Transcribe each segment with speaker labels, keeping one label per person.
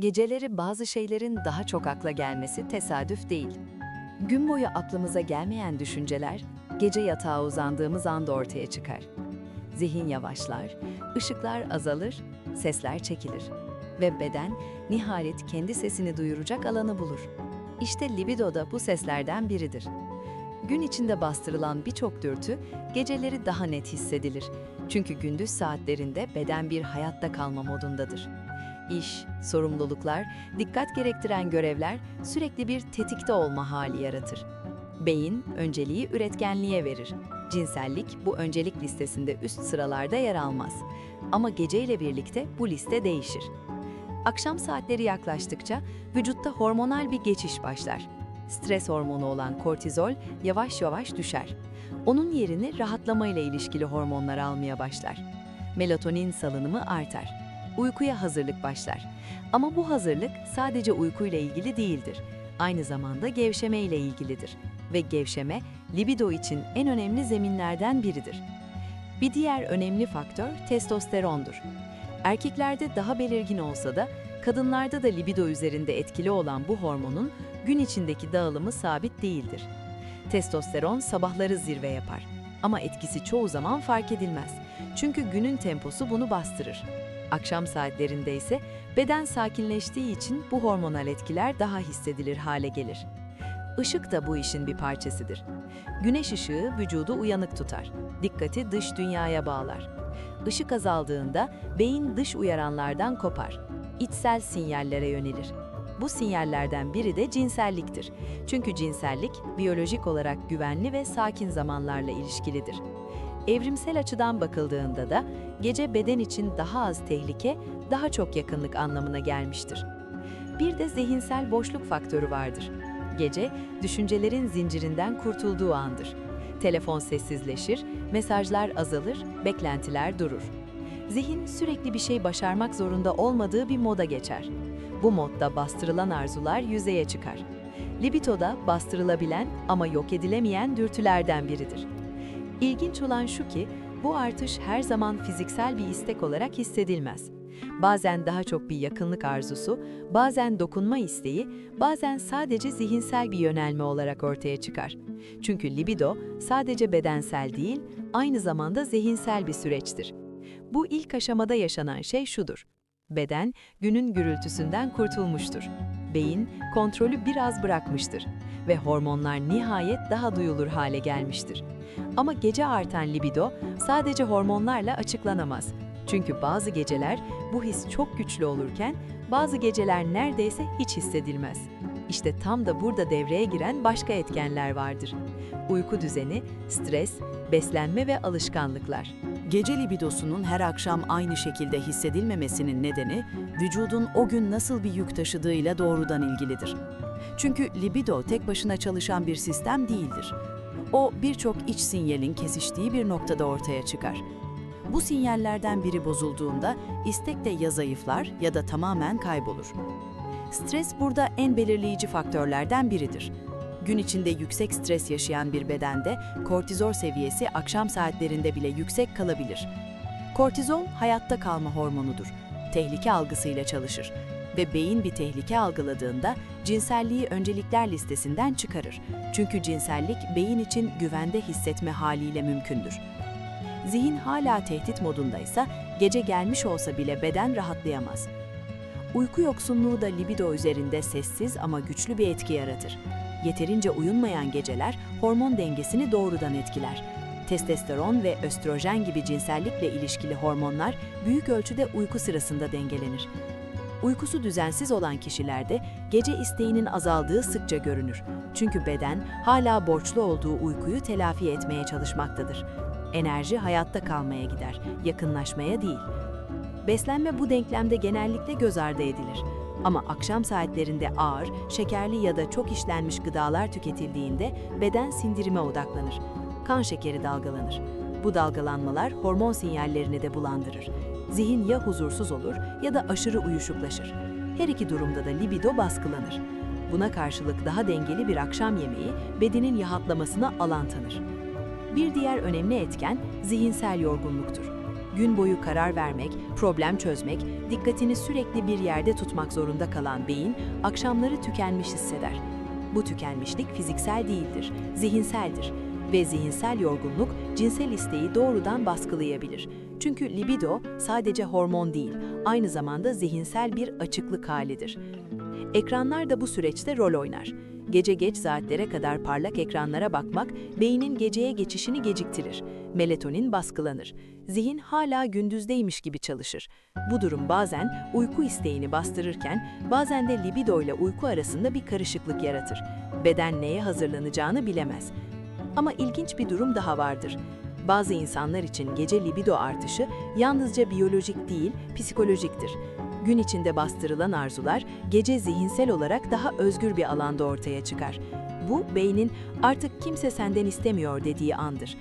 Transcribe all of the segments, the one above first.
Speaker 1: Geceleri bazı şeylerin daha çok akla gelmesi tesadüf değil. Gün boyu aklımıza gelmeyen düşünceler, gece yatağa uzandığımız anda ortaya çıkar. Zihin yavaşlar, ışıklar azalır, sesler çekilir ve beden nihayet kendi sesini duyuracak alanı bulur. İşte libido da bu seslerden biridir. Gün içinde bastırılan birçok dürtü geceleri daha net hissedilir. Çünkü gündüz saatlerinde beden bir hayatta kalma modundadır. İş, sorumluluklar, dikkat gerektiren görevler sürekli bir tetikte olma hali yaratır. Beyin önceliği üretkenliğe verir. Cinsellik bu öncelik listesinde üst sıralarda yer almaz. Ama geceyle birlikte bu liste değişir. Akşam saatleri yaklaştıkça vücutta hormonal bir geçiş başlar. Stres hormonu olan kortizol yavaş yavaş düşer. Onun yerini rahatlamayla ilişkili hormonlar almaya başlar. Melatonin salınımı artar. Uykuya hazırlık başlar. Ama bu hazırlık sadece uykuyla ilgili değildir. Aynı zamanda gevşeme ile ilgilidir. Ve gevşeme libido için en önemli zeminlerden biridir. Bir diğer önemli faktör testosterondur. Erkeklerde daha belirgin olsa da kadınlarda da libido üzerinde etkili olan bu hormonun gün içindeki dağılımı sabit değildir. Testosteron sabahları zirve yapar ama etkisi çoğu zaman fark edilmez. Çünkü günün temposu bunu bastırır. Akşam saatlerinde ise beden sakinleştiği için bu hormonal etkiler daha hissedilir hale gelir. Işık da bu işin bir parçasıdır. Güneş ışığı vücudu uyanık tutar. Dikkati dış dünyaya bağlar. Işık azaldığında beyin dış uyaranlardan kopar. İçsel sinyallere yönelir. Bu sinyallerden biri de cinselliktir. Çünkü cinsellik biyolojik olarak güvenli ve sakin zamanlarla ilişkilidir. Evrimsel açıdan bakıldığında da gece beden için daha az tehlike, daha çok yakınlık anlamına gelmiştir. Bir de zihinsel boşluk faktörü vardır. Gece, düşüncelerin zincirinden kurtulduğu andır. Telefon sessizleşir, mesajlar azalır, beklentiler durur. Zihin sürekli bir şey başarmak zorunda olmadığı bir moda geçer. Bu modda bastırılan arzular yüzeye çıkar. Libido da bastırılabilen ama yok edilemeyen dürtülerden biridir. İlginç olan şu ki, bu artış her zaman fiziksel bir istek olarak hissedilmez. Bazen daha çok bir yakınlık arzusu, bazen dokunma isteği, bazen sadece zihinsel bir yönelme olarak ortaya çıkar. Çünkü libido sadece bedensel değil, aynı zamanda zihinsel bir süreçtir. Bu ilk aşamada yaşanan şey şudur. Beden günün gürültüsünden kurtulmuştur. Beyin kontrolü biraz bırakmıştır ve hormonlar nihayet daha duyulur hale gelmiştir. Ama gece artan libido sadece hormonlarla açıklanamaz. Çünkü bazı geceler bu his çok güçlü olurken bazı geceler neredeyse hiç hissedilmez. İşte tam da burada devreye giren başka etkenler vardır. Uyku düzeni, stres, beslenme ve alışkanlıklar.
Speaker 2: Gece libidosunun her akşam aynı şekilde hissedilmemesinin nedeni vücudun o gün nasıl bir yük taşıdığıyla doğrudan ilgilidir. Çünkü libido tek başına çalışan bir sistem değildir. O birçok iç sinyalin kesiştiği bir noktada ortaya çıkar. Bu sinyallerden biri bozulduğunda istek de ya zayıflar ya da tamamen kaybolur. Stres burada en belirleyici faktörlerden biridir. Gün içinde yüksek stres yaşayan bir bedende kortizol seviyesi akşam saatlerinde bile yüksek kalabilir. Kortizol hayatta kalma hormonudur. Tehlike algısıyla çalışır ve beyin bir tehlike algıladığında cinselliği öncelikler listesinden çıkarır. Çünkü cinsellik beyin için güvende hissetme haliyle mümkündür. Zihin hala tehdit modundaysa gece gelmiş olsa bile beden rahatlayamaz. Uyku yoksunluğu da libido üzerinde sessiz ama güçlü bir etki yaratır. Yeterince uyunmayan geceler hormon dengesini doğrudan etkiler. Testosteron ve östrojen gibi cinsellikle ilişkili hormonlar büyük ölçüde uyku sırasında dengelenir. Uykusu düzensiz olan kişilerde gece isteğinin azaldığı sıkça görünür. Çünkü beden hala borçlu olduğu uykuyu telafi etmeye çalışmaktadır. Enerji hayatta kalmaya gider, yakınlaşmaya değil. Beslenme bu denklemde genellikle göz ardı edilir. Ama akşam saatlerinde ağır, şekerli ya da çok işlenmiş gıdalar tüketildiğinde beden sindirime odaklanır. Kan şekeri dalgalanır. Bu dalgalanmalar hormon sinyallerini de bulandırır. Zihin ya huzursuz olur ya da aşırı uyuşuklaşır. Her iki durumda da libido baskılanır. Buna karşılık daha dengeli bir akşam yemeği bedenin rahatlamasına alan tanır. Bir diğer önemli etken zihinsel yorgunluktur. Gün boyu karar vermek, problem çözmek, dikkatini sürekli bir yerde tutmak zorunda kalan beyin, akşamları tükenmiş hisseder. Bu tükenmişlik fiziksel değildir, zihinseldir ve zihinsel yorgunluk cinsel isteği doğrudan baskılayabilir. Çünkü libido sadece hormon değil, aynı zamanda zihinsel bir açıklık halidir. Ekranlar da bu süreçte rol oynar. Gece geç saatlere kadar parlak ekranlara bakmak beynin geceye geçişini geciktirir. Melatonin baskılanır. Zihin hala gündüzdeymiş gibi çalışır. Bu durum bazen uyku isteğini bastırırken bazen de libido ile uyku arasında bir karışıklık yaratır. Beden neye hazırlanacağını bilemez. Ama ilginç bir durum daha vardır. Bazı insanlar için gece libido artışı yalnızca biyolojik değil, psikolojiktir. Gün içinde bastırılan arzular gece zihinsel olarak daha özgür bir alanda ortaya çıkar. Bu beynin artık kimse senden istemiyor dediği andır.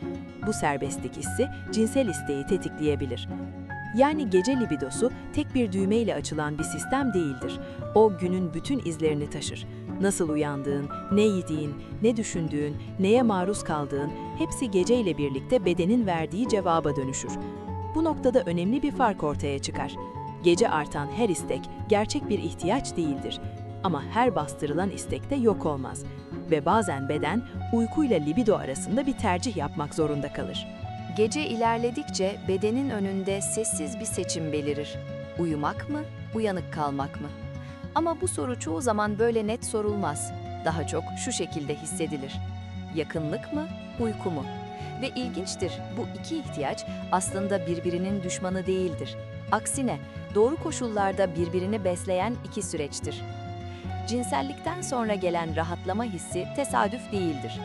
Speaker 2: Bu serbestlik hissi cinsel isteği tetikleyebilir. Yani gece libidosu tek bir düğmeyle açılan bir sistem değildir. O günün bütün izlerini taşır. Nasıl uyandığın, ne yediğin, ne düşündüğün, neye maruz kaldığın hepsi geceyle birlikte bedenin verdiği cevaba dönüşür. Bu noktada önemli bir fark ortaya çıkar. Gece artan her istek gerçek bir ihtiyaç değildir. Ama her bastırılan istek de yok olmaz. Ve bazen beden uykuyla libido arasında bir tercih yapmak zorunda kalır.
Speaker 1: Gece ilerledikçe bedenin önünde sessiz bir seçim belirir. Uyumak mı, uyanık kalmak mı? Ama bu soru çoğu zaman böyle net sorulmaz. Daha çok şu şekilde hissedilir. Yakınlık mı, uyku mu? Ve ilginçtir, bu iki ihtiyaç aslında birbirinin düşmanı değildir. Aksine doğru koşullarda birbirini besleyen iki süreçtir. Cinsellikten sonra gelen rahatlama hissi tesadüf değildir.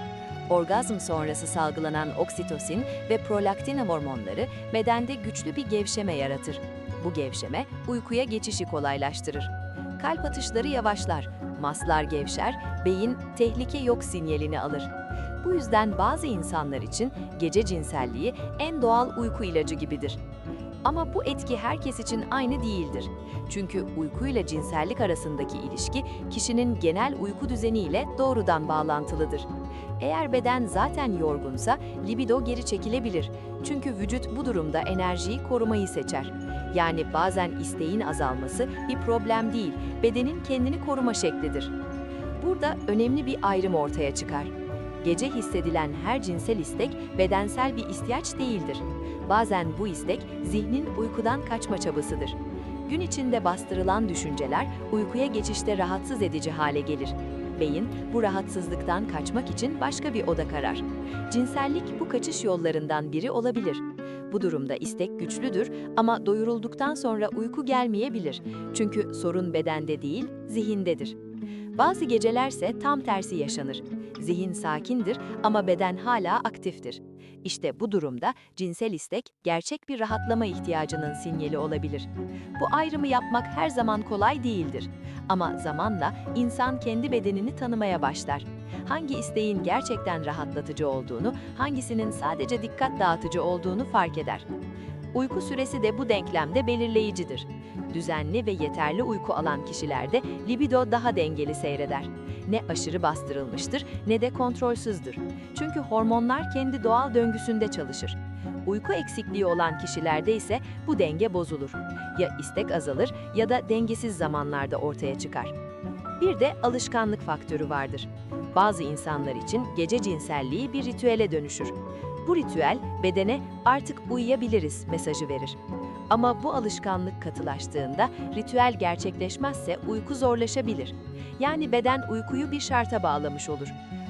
Speaker 1: Orgazm sonrası salgılanan oksitosin ve prolaktin hormonları bedende güçlü bir gevşeme yaratır. Bu gevşeme uykuya geçişi kolaylaştırır. Kalp atışları yavaşlar, maslar gevşer, beyin tehlike yok sinyalini alır. Bu yüzden bazı insanlar için gece cinselliği en doğal uyku ilacı gibidir. Ama bu etki herkes için aynı değildir. Çünkü uykuyla cinsellik arasındaki ilişki kişinin genel uyku düzeniyle doğrudan bağlantılıdır. Eğer beden zaten yorgunsa libido geri çekilebilir. Çünkü vücut bu durumda enerjiyi korumayı seçer. Yani bazen isteğin azalması bir problem değil, bedenin kendini koruma şeklidir. Burada önemli bir ayrım ortaya çıkar. Gece hissedilen her cinsel istek bedensel bir ihtiyaç değildir. Bazen bu istek zihnin uykudan kaçma çabasıdır. Gün içinde bastırılan düşünceler uykuya geçişte rahatsız edici hale gelir. Beyin bu rahatsızlıktan kaçmak için başka bir oda karar. Cinsellik bu kaçış yollarından biri olabilir. Bu durumda istek güçlüdür ama doyurulduktan sonra uyku gelmeyebilir. Çünkü sorun bedende değil, zihindedir. Bazı gecelerse tam tersi yaşanır. Zihin sakindir ama beden hala aktiftir. İşte bu durumda cinsel istek gerçek bir rahatlama ihtiyacının sinyali olabilir. Bu ayrımı yapmak her zaman kolay değildir. Ama zamanla insan kendi bedenini tanımaya başlar. Hangi isteğin gerçekten rahatlatıcı olduğunu, hangisinin sadece dikkat dağıtıcı olduğunu fark eder. Uyku süresi de bu denklemde belirleyicidir. Düzenli ve yeterli uyku alan kişilerde libido daha dengeli seyreder. Ne aşırı bastırılmıştır ne de kontrolsüzdür. Çünkü hormonlar kendi doğal döngüsünde çalışır. Uyku eksikliği olan kişilerde ise bu denge bozulur. Ya istek azalır ya da dengesiz zamanlarda ortaya çıkar. Bir de alışkanlık faktörü vardır. Bazı insanlar için gece cinselliği bir ritüele dönüşür. Bu ritüel bedene artık uyuyabiliriz mesajı verir. Ama bu alışkanlık katılaştığında ritüel gerçekleşmezse uyku zorlaşabilir. Yani beden uykuyu bir şarta bağlamış olur.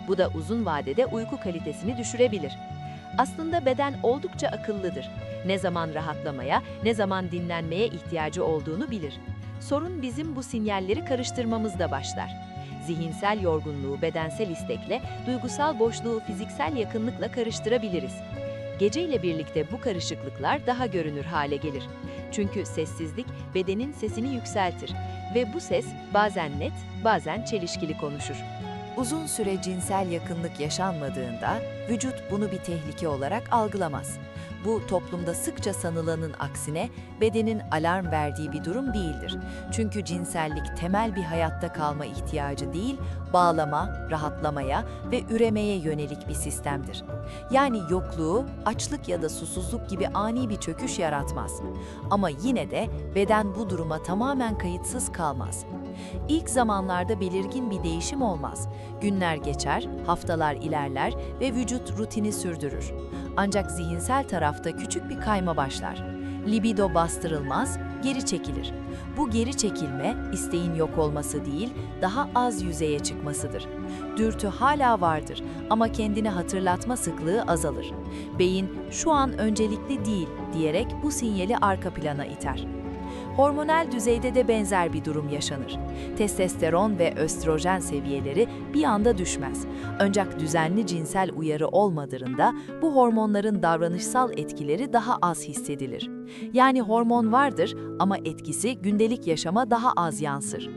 Speaker 1: Bu da uzun vadede uyku kalitesini düşürebilir. Aslında beden oldukça akıllıdır. Ne zaman rahatlamaya, ne zaman dinlenmeye ihtiyacı olduğunu bilir. Sorun bizim bu sinyalleri karıştırmamızda başlar. Zihinsel yorgunluğu bedensel istekle, duygusal boşluğu fiziksel yakınlıkla karıştırabiliriz. Geceyle birlikte bu karışıklıklar daha görünür hale gelir. Çünkü sessizlik bedenin sesini yükseltir ve bu ses bazen net, bazen çelişkili konuşur. Uzun süre cinsel yakınlık yaşanmadığında vücut bunu bir tehlike olarak algılamaz. Bu toplumda sıkça sanılanın aksine bedenin alarm verdiği bir durum değildir. Çünkü cinsellik temel bir hayatta kalma ihtiyacı değil, bağlama, rahatlamaya ve üremeye yönelik bir sistemdir. Yani yokluğu, açlık ya da susuzluk gibi ani bir çöküş yaratmaz. Ama yine de beden bu duruma tamamen kayıtsız kalmaz. İlk zamanlarda belirgin bir değişim olmaz. Günler geçer, haftalar ilerler ve vücut rutini sürdürür. Ancak zihinsel tarafta küçük bir kayma başlar. Libido bastırılmaz, geri çekilir. Bu geri çekilme, isteğin yok olması değil, daha az yüzeye çıkmasıdır. Dürtü hala vardır ama kendini hatırlatma sıklığı azalır. Beyin şu an öncelikli değil diyerek bu sinyali arka plana iter. Hormonal düzeyde de benzer bir durum yaşanır. Testosteron ve östrojen seviyeleri bir anda düşmez. Ancak düzenli cinsel uyarı olmadığında bu hormonların davranışsal etkileri daha az hissedilir. Yani hormon vardır ama etkisi gündelik yaşama daha az yansır.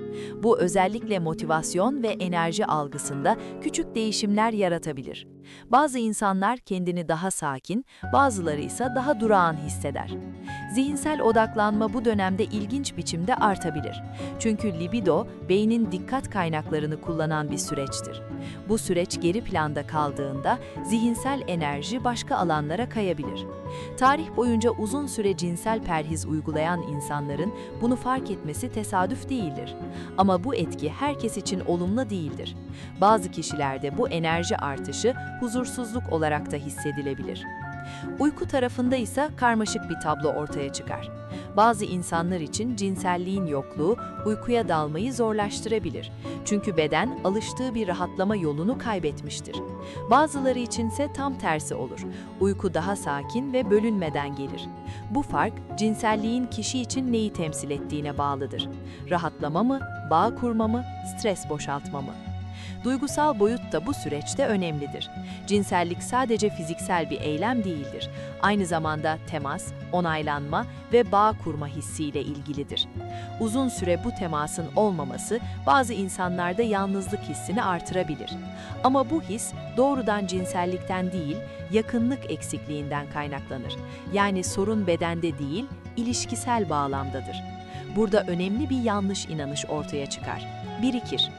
Speaker 1: Bu özellikle motivasyon ve enerji algısında küçük değişimler yaratabilir. Bazı insanlar kendini daha sakin, bazıları ise daha durağan hisseder. Zihinsel odaklanma bu dönemde ilginç biçimde artabilir. Çünkü libido, beynin dikkat kaynaklarını kullanan bir süreçtir. Bu süreç geri planda kaldığında zihinsel enerji başka alanlara kayabilir. Tarih boyunca uzun süre cinsel perhiz uygulayan insanların bunu fark etmesi tesadüf değildir. Ama bu etki herkes için olumlu değildir. Bazı kişilerde bu enerji artışı huzursuzluk olarak da hissedilebilir. Uyku tarafında ise karmaşık bir tablo ortaya çıkar. Bazı insanlar için cinselliğin yokluğu uykuya dalmayı zorlaştırabilir. Çünkü beden alıştığı bir rahatlama yolunu kaybetmiştir. Bazıları içinse tam tersi olur. Uyku daha sakin ve bölünmeden gelir. Bu fark cinselliğin kişi için neyi temsil ettiğine bağlıdır. Rahatlama mı, bağ kurma mı, stres boşaltma mı? Duygusal boyut da bu süreçte önemlidir. Cinsellik sadece fiziksel bir eylem değildir. Aynı zamanda temas, onaylanma ve bağ kurma hissiyle ilgilidir. Uzun süre bu temasın olmaması bazı insanlarda yalnızlık hissini artırabilir. Ama bu his doğrudan cinsellikten değil, yakınlık eksikliğinden kaynaklanır. Yani sorun bedende değil, ilişkisel bağlamdadır. Burada önemli bir yanlış inanış ortaya çıkar. Birikir.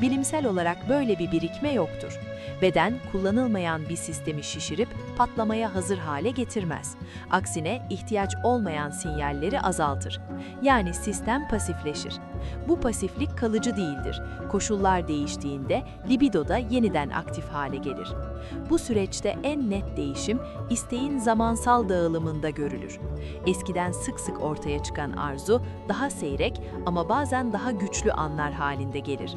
Speaker 1: Bilimsel olarak böyle bir birikme yoktur. Beden kullanılmayan bir sistemi şişirip patlamaya hazır hale getirmez. Aksine ihtiyaç olmayan sinyalleri azaltır. Yani sistem pasifleşir. Bu pasiflik kalıcı değildir. Koşullar değiştiğinde libido da yeniden aktif hale gelir. Bu süreçte en net değişim isteğin zamansal dağılımında görülür. Eskiden sık sık ortaya çıkan arzu daha seyrek ama bazen daha güçlü anlar halinde gelir.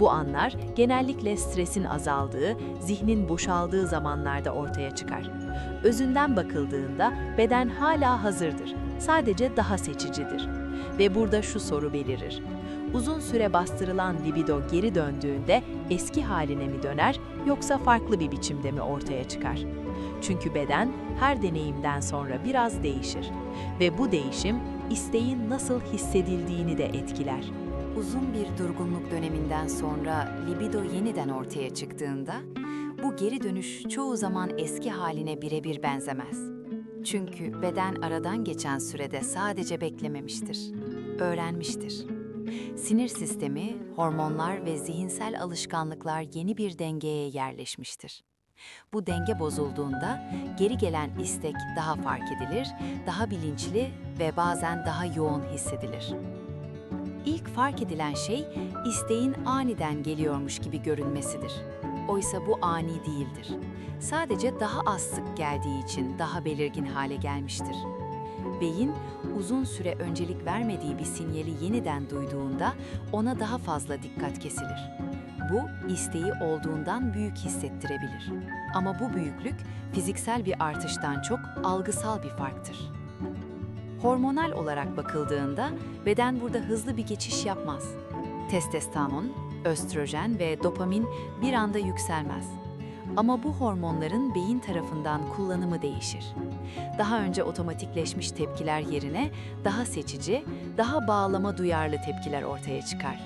Speaker 1: Bu anlar genellikle stresin azaldığı, zihnin boşaldığı zamanlarda ortaya çıkar. Özünden bakıldığında beden hala hazırdır. Sadece daha seçicidir. Ve burada şu soru belirir. Uzun süre bastırılan libido geri döndüğünde eski haline mi döner yoksa farklı bir biçimde mi ortaya çıkar? Çünkü beden her deneyimden sonra biraz değişir ve bu değişim isteğin nasıl hissedildiğini de etkiler.
Speaker 3: Uzun bir durgunluk döneminden sonra libido yeniden ortaya çıktığında, bu geri dönüş çoğu zaman eski haline birebir benzemez. Çünkü beden aradan geçen sürede sadece beklememiştir, öğrenmiştir. Sinir sistemi, hormonlar ve zihinsel alışkanlıklar yeni bir dengeye yerleşmiştir. Bu denge bozulduğunda geri gelen istek daha fark edilir, daha bilinçli ve bazen daha yoğun hissedilir. İlk fark edilen şey isteğin aniden geliyormuş gibi görünmesidir. Oysa bu ani değildir. Sadece daha az sık geldiği için daha belirgin hale gelmiştir. Beyin uzun süre öncelik vermediği bir sinyali yeniden duyduğunda ona daha fazla dikkat kesilir. Bu isteği olduğundan büyük hissettirebilir. Ama bu büyüklük fiziksel bir artıştan çok algısal bir farktır. Hormonal olarak bakıldığında beden burada hızlı bir geçiş yapmaz. Testosteron, östrojen ve dopamin bir anda yükselmez. Ama bu hormonların beyin tarafından kullanımı değişir. Daha önce otomatikleşmiş tepkiler yerine daha seçici, daha bağlama duyarlı tepkiler ortaya çıkar.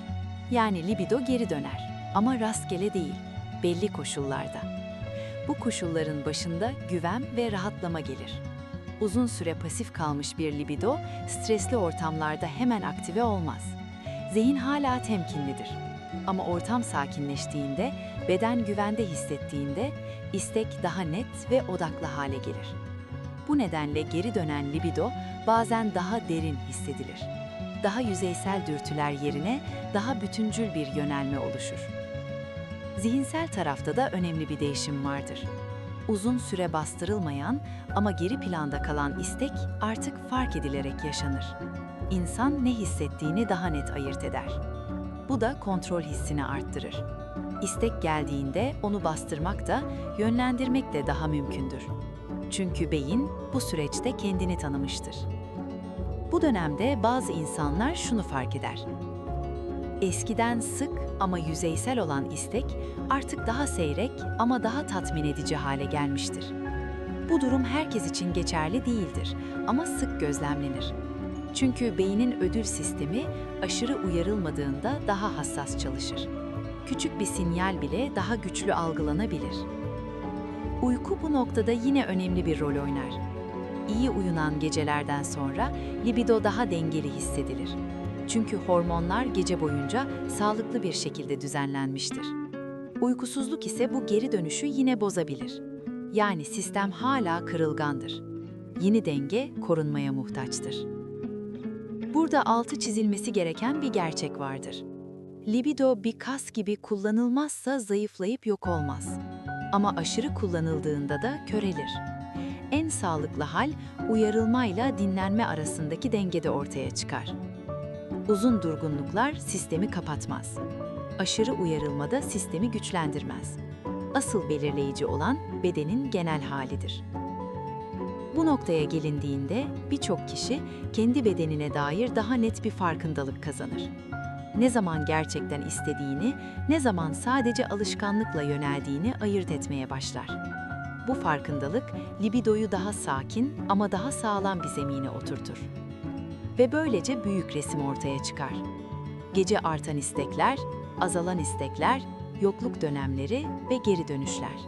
Speaker 3: Yani libido geri döner. Ama rastgele değil, belli koşullarda. Bu koşulların başında güven ve rahatlama gelir. Uzun süre pasif kalmış bir libido, stresli ortamlarda hemen aktive olmaz. Zihin hala temkinlidir. Ama ortam sakinleştiğinde, beden güvende hissettiğinde, istek daha net ve odaklı hale gelir. Bu nedenle geri dönen libido bazen daha derin hissedilir. Daha yüzeysel dürtüler yerine daha bütüncül bir yönelme oluşur. Zihinsel tarafta da önemli bir değişim vardır. Uzun süre bastırılmayan ama geri planda kalan istek artık fark edilerek yaşanır. İnsan ne hissettiğini daha net ayırt eder. Bu da kontrol hissini arttırır. İstek geldiğinde onu bastırmak da, yönlendirmek de daha mümkündür. Çünkü beyin bu süreçte kendini tanımıştır. Bu dönemde bazı insanlar şunu fark eder. Eskiden sık ama yüzeysel olan istek artık daha seyrek ama daha tatmin edici hale gelmiştir. Bu durum herkes için geçerli değildir ama sık gözlemlenir. Çünkü beynin ödül sistemi aşırı uyarılmadığında daha hassas çalışır. Küçük bir sinyal bile daha güçlü algılanabilir. Uyku bu noktada yine önemli bir rol oynar. İyi uyunan gecelerden sonra libido daha dengeli hissedilir. Çünkü hormonlar gece boyunca sağlıklı bir şekilde düzenlenmiştir. Uykusuzluk ise bu geri dönüşü yine bozabilir. Yani sistem hala kırılgandır. Yeni denge korunmaya muhtaçtır. Burada altı çizilmesi gereken bir gerçek vardır. Libido bir kas gibi kullanılmazsa zayıflayıp yok olmaz. Ama aşırı kullanıldığında da körelir. En sağlıklı hal uyarılmayla dinlenme arasındaki dengede ortaya çıkar. Uzun durgunluklar sistemi kapatmaz. Aşırı uyarılma da sistemi güçlendirmez. Asıl belirleyici olan bedenin genel halidir. Bu noktaya gelindiğinde birçok kişi kendi bedenine dair daha net bir farkındalık kazanır. Ne zaman gerçekten istediğini, ne zaman sadece alışkanlıkla yöneldiğini ayırt etmeye başlar. Bu farkındalık libidoyu daha sakin ama daha sağlam bir zemine oturtur. Ve böylece büyük resim ortaya çıkar. Gece artan istekler, azalan istekler, yokluk dönemleri ve geri dönüşler.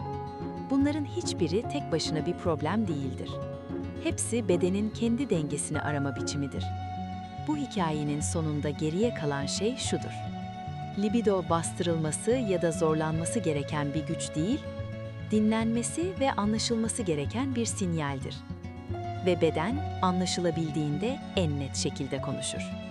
Speaker 3: Bunların hiçbiri tek başına bir problem değildir. Hepsi bedenin kendi dengesini arama biçimidir. Bu hikayenin sonunda geriye kalan şey şudur. Libido bastırılması ya da zorlanması gereken bir güç değil, dinlenmesi ve anlaşılması gereken bir sinyaldir. Ve beden anlaşılabildiğinde en net şekilde konuşur.